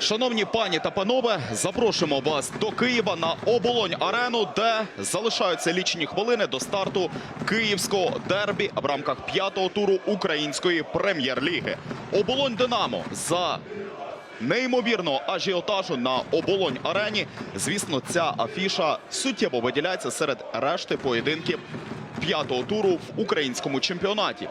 Шановні пані та панове, запрошуємо вас до Києва на оболонь арену, де залишаються лічені хвилини до старту київського дербі в рамках п'ятого туру української прем'єр-ліги. Оболонь Динамо за неймовірного ажіотажу на оболонь арені. Звісно, ця афіша суттєво виділяється серед решти поєдинків п'ятого туру в українському чемпіонаті.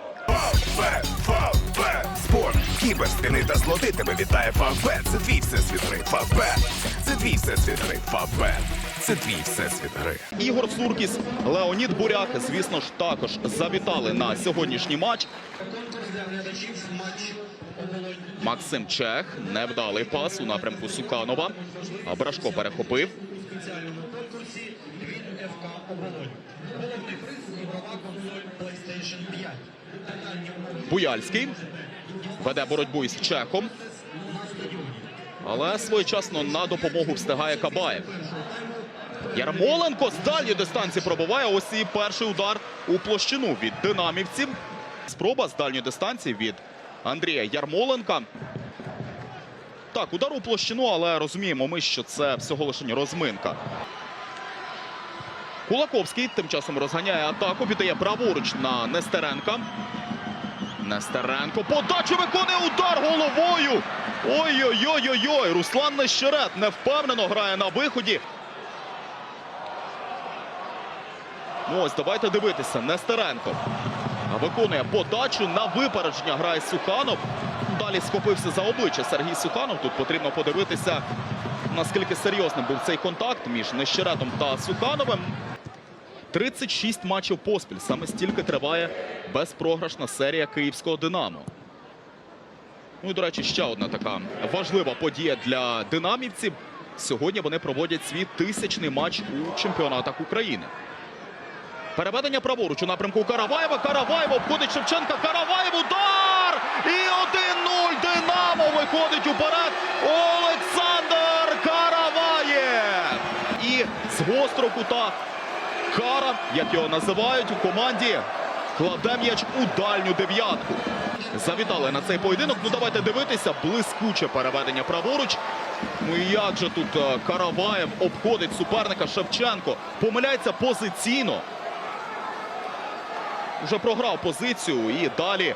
Спорт, кіберспіни та злоти тебе вітає Фавбет. Це твій всесвіт гри. Фавбет, це твій всесвіт гри. Фавбет, це твій всесвіт гри. Ігор Суркіс, Леонід Буряк, звісно ж, також завітали на сьогоднішній матч. Максим Чех, невдалий пас у напрямку Суканова. Брашко перехопив. ФК «Оболонь». Головний приз – ігрова консоль PlayStation 5. Буяльський веде боротьбу із Чехом. Але своєчасно на допомогу встигає Кабаєв. Ярмоленко з дальньої дистанції пробиває. Ось і перший удар у площину від динамівців. Спроба з дальньої дистанції від Андрія Ярмоленка. Так, удар у площину, але розуміємо ми, що це всього лише розминка. Кулаковський тим часом розганяє атаку, віддає праворуч на Нестеренка. Нестеренко подачу виконує удар головою. Ой-ой-ой-ой-ой. Руслан Нещерет невпевнено грає на виході. Ну ось давайте дивитися. Нестеренко виконує подачу на випередження. Грає Суханов. Далі схопився за обличчя Сергій Суханов. Тут потрібно подивитися, наскільки серйозним був цей контакт між Нещеретом та Сухановим. 36 матчів поспіль. Саме стільки триває безпрограшна серія київського Динамо. Ну і, до речі, ще одна така важлива подія для динамівців. Сьогодні вони проводять свій тисячний матч у чемпіонатах України. Переведення праворуч у напрямку Караваєва. Караваєв обходить Шевченка. Караваєв удар! І 1-0. Динамо виходить уперед. Олександр Караваєв! І з гострого кута Кара, як його називають у команді, кладе м'яч у дальню дев'ятку. Завітали на цей поєдинок. Ну давайте дивитися. Блискуче переведення праворуч. Ну і як же тут е, Караваєв обходить суперника Шевченко. Помиляється позиційно. Вже програв позицію і далі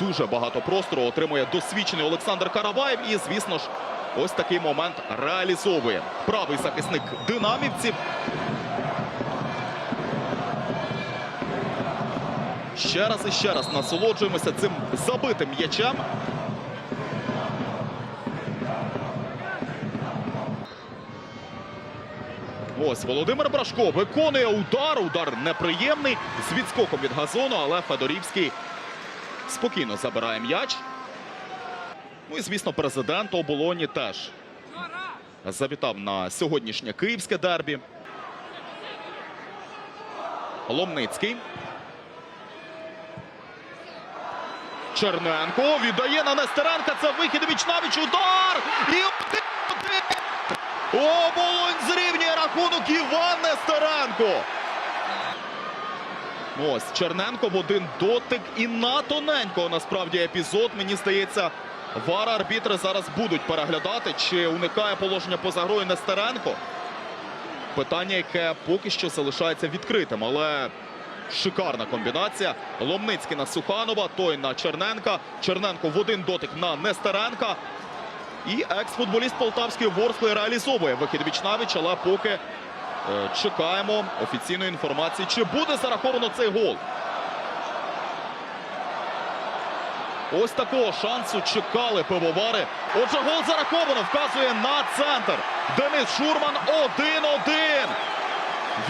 дуже багато простору отримує досвідчений Олександр Караваєв. І, звісно ж, ось такий момент реалізовує правий захисник динамівців. Ще раз і ще раз насолоджуємося цим забитим м'ячем. Ось Володимир Брашко виконує удар. Удар неприємний з відскоком від газону, але Федорівський спокійно забирає м'яч. Ну і, звісно, президент оболоні теж завітав на сьогоднішнє київське дербі. Ломницький. Черненко віддає на Нестеренка. Це вихід віч навіч удар. І. Оболонь зрівнює рахунок Іван Нестеренко. Ось Черненко в один дотик і на тоненького насправді епізод. Мені здається, вар арбітри зараз будуть переглядати, чи уникає положення поза грою Нестеренко. Питання, яке поки що залишається відкритим, але шикарна комбінація. Ломницький на Суханова, той на Черненка. Черненко в один дотик на Нестеренка. І екс-футболіст Полтавської Ворскли реалізовує вихід вічнавіч, але поки е, чекаємо офіційної інформації, чи буде зараховано цей гол. Ось такого шансу чекали пивовари. Отже, гол зараховано. Вказує на центр. Денис Шурман 1-1.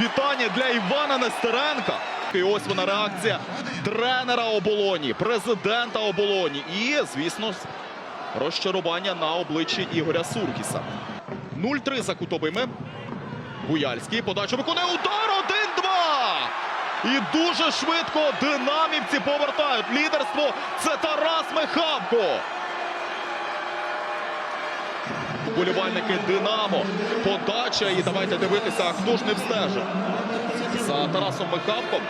Вітання для Івана Нестеренка. І ось вона реакція тренера оболоні, президента оболоні. І, звісно, розчарування на обличчі Ігоря Суркіса. 0-3 за кутовими. Буяльський подачу виконує удар 1-2. І дуже швидко динамівці повертають лідерство. Це Тарас Михавко. Вболівальники Динамо. Подача. І давайте дивитися, хто ж не встежив. За Тарасом Михавком.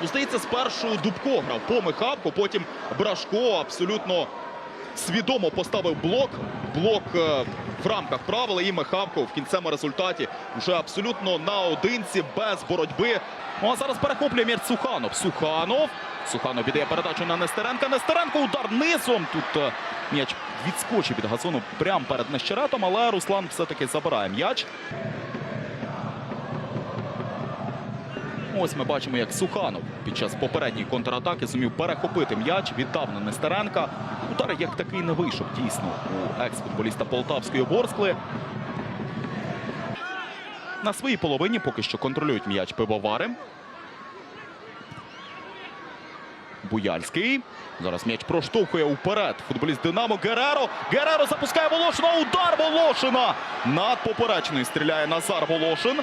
Ну, здається, спершу Дубко грав по Михавку, потім Брашко абсолютно свідомо поставив блок. Блок е, в рамках правил і Михавко в кінцевому результаті вже абсолютно наодинці, без боротьби. Ну а зараз перехоплює м'яч Суханов. Суханов. Суханов віддає передачу на Нестеренка. Нестеренко удар низом. Тут е, м'яч відскочив від газону прямо перед Нещеретом, але Руслан все-таки забирає м'яч. Ось ми бачимо, як Суханов під час попередньої контратаки зумів перехопити м'яч, віддав на Нестеренка. Удар як такий не вийшов дійсно у екс-футболіста Полтавської Борскли. На своїй половині поки що контролюють м'яч пивовари. Буяльський. Зараз м'яч проштовхує уперед. Футболіст Динамо Гереро. Гереро запускає Волошина. Удар Волошина. Над поперечною стріляє Назар Волошин.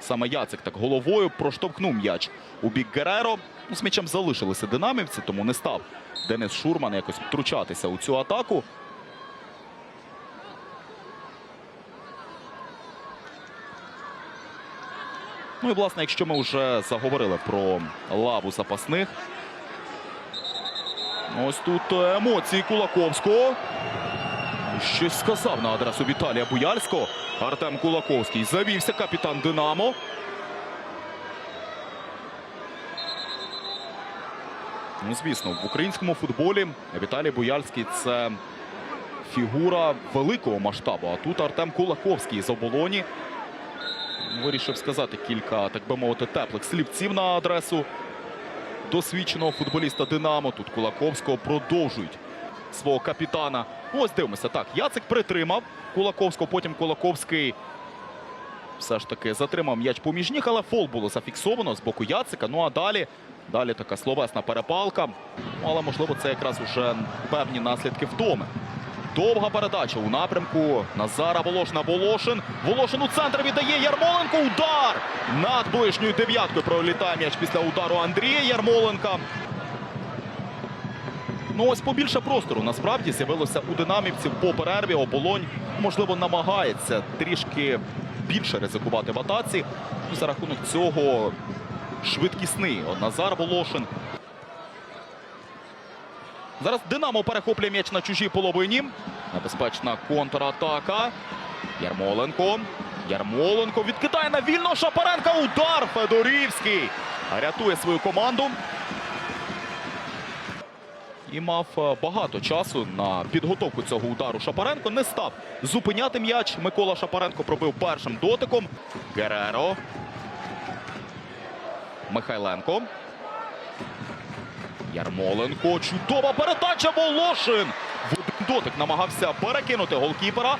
Саме Яцик так головою проштовхнув м'яч у бік Гереро. Ну, З м'ячем залишилися динамівці, тому не став Денис Шурман якось втручатися у цю атаку. Ну і власне, якщо ми вже заговорили про лаву запасних. Ось тут емоції Кулаковського. Щось сказав на адресу Віталія Буяльського. Артем Кулаковський завівся капітан Динамо. Ну, звісно, в українському футболі Віталій Буяльський це фігура великого масштабу. А тут Артем Кулаковський з оболоні вирішив сказати кілька, так би мовити, теплих слівців на адресу досвідченого футболіста Динамо. Тут Кулаковського продовжують свого капітана. Ось дивимося. Так, Яцик притримав Кулаковського, потім Кулаковський все ж таки затримав м'яч поміж ніг, але фол було зафіксовано з боку Яцика. Ну а далі, далі така словесна перепалка. Ну, але можливо це якраз уже певні наслідки вдоми. Довга передача у напрямку Назара Волошина. Волошин. Волошин у центр віддає Ярмоленко. Удар! Над ближньою дев'яткою пролітає м'яч після удару Андрія Ярмоленка. Ну ось побільше простору насправді з'явилося у динамівців по перерві. Оболонь, можливо, намагається трішки більше ризикувати в атаці. Ну, За рахунок цього швидкісний Назар Волошин. Зараз Динамо перехоплює м'яч на чужій половині. Небезпечна контратака. Ярмоленко. Ярмоленко відкидає на вільного Шапаренка. Удар Федорівський. Рятує свою команду. І мав е, багато часу на підготовку цього удару Шапаренко. Не став зупиняти м'яч. Микола Шапаренко пробив першим дотиком. Гереро. Михайленко. Ярмоленко. Чудова передача. Волошин. В один дотик намагався перекинути голкіпера.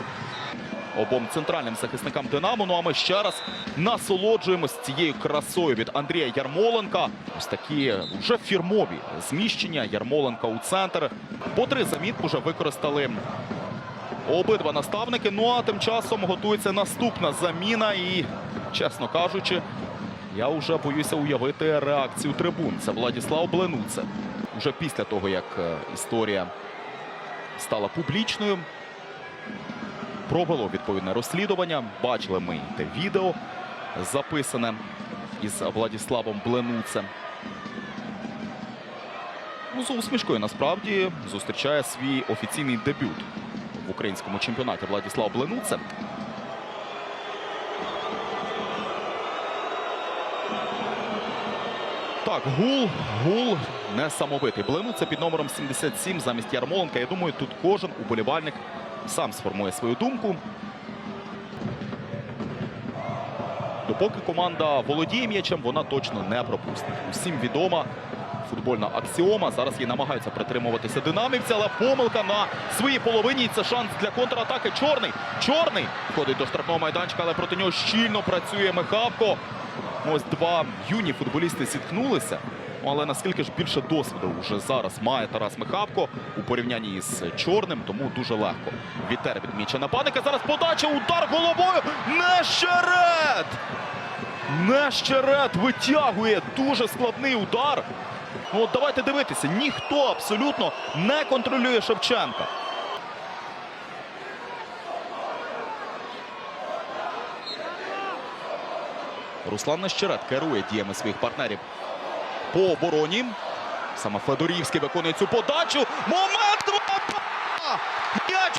Обом центральним захисникам Динамо. Ну а ми ще раз насолоджуємось цією красою від Андрія Ярмоленка. Ось такі вже фірмові зміщення. Ярмоленка у центр. По три замітку вже використали обидва наставники. Ну а тим часом готується наступна заміна. І, чесно кажучи, я вже боюся уявити реакцію трибун. Це Владіслав Бленуце. Уже після того, як е, історія стала публічною, провело відповідне розслідування. Бачили ми те відео записане із Владіславом Бленуцем. Ну, з усмішкою насправді зустрічає свій офіційний дебют в українському чемпіонаті Владіслав Бленуце. Так, гул, гул несамовитий. Бленуце під номером 77 замість Ярмоленка. Я думаю, тут кожен уболівальник сам сформує свою думку. Допоки команда володіє м'ячем, вона точно не пропустить. Усім відома футбольна аксіома. Зараз її намагаються притримуватися динамівці, але помилка на своїй половині. Це шанс для контратаки. Чорний. Чорний входить до штрафного майданчика, але проти нього щільно працює Михавко. Ось два юні футболісти зіткнулися. Ну, Але наскільки ж більше досвіду вже зараз має Тарас Михавко у порівнянні з чорним, тому дуже легко. Вітер від м'яча нападника. Зараз подача, удар головою. Нещерет! Нещерет витягує дуже складний удар. Ну, от давайте дивитися. Ніхто абсолютно не контролює Шевченка. Руслан Нещерет керує діями своїх партнерів по обороні. Саме Федорівський виконує цю подачу. Момент! 2-2! М'яч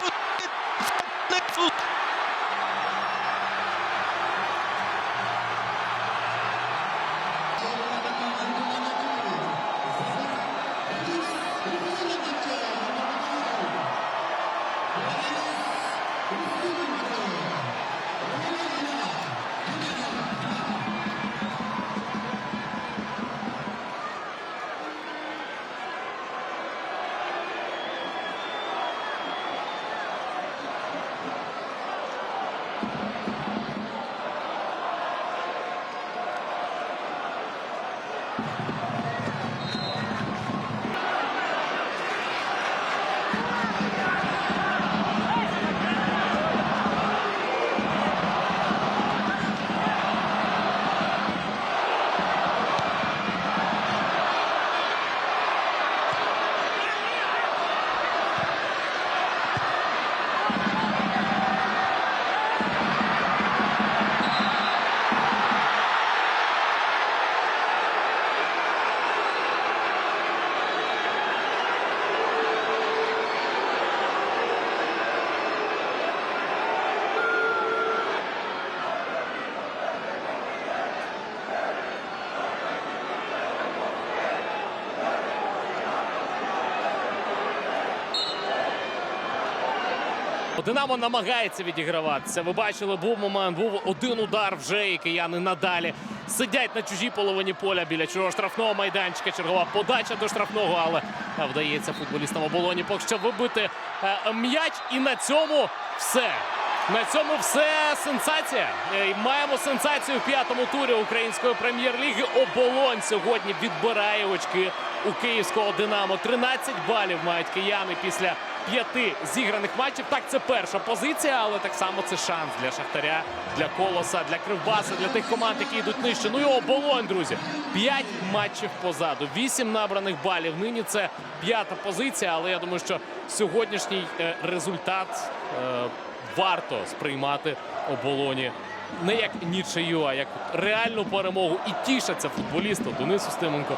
Динамо намагається відіграватися. Ви бачили, був момент, був один удар вже, і кияни надалі сидять на чужій половині поля біля чужого штрафного майданчика. Чергова подача до штрафного, але вдається футболістам оболоні поки що вибити е, м'яч. І на цьому все. На цьому все сенсація. Е, і Маємо сенсацію в п'ятому турі української прем'єр-ліги. Оболонь сьогодні відбирає очки у київського Динамо. 13 балів мають кияни після п'яти зіграних матчів. Так, це перша позиція, але так само це шанс для Шахтаря, для Колоса, для Кривбаса, для тих команд, які йдуть нижче. Ну і оболонь, друзі. П'ять матчів позаду, вісім набраних балів. Нині це п'ята позиція, але я думаю, що сьогоднішній е, результат е, варто сприймати оболоні. Не як нічию, а як реальну перемогу. І тішаться футболісти Денис Устименко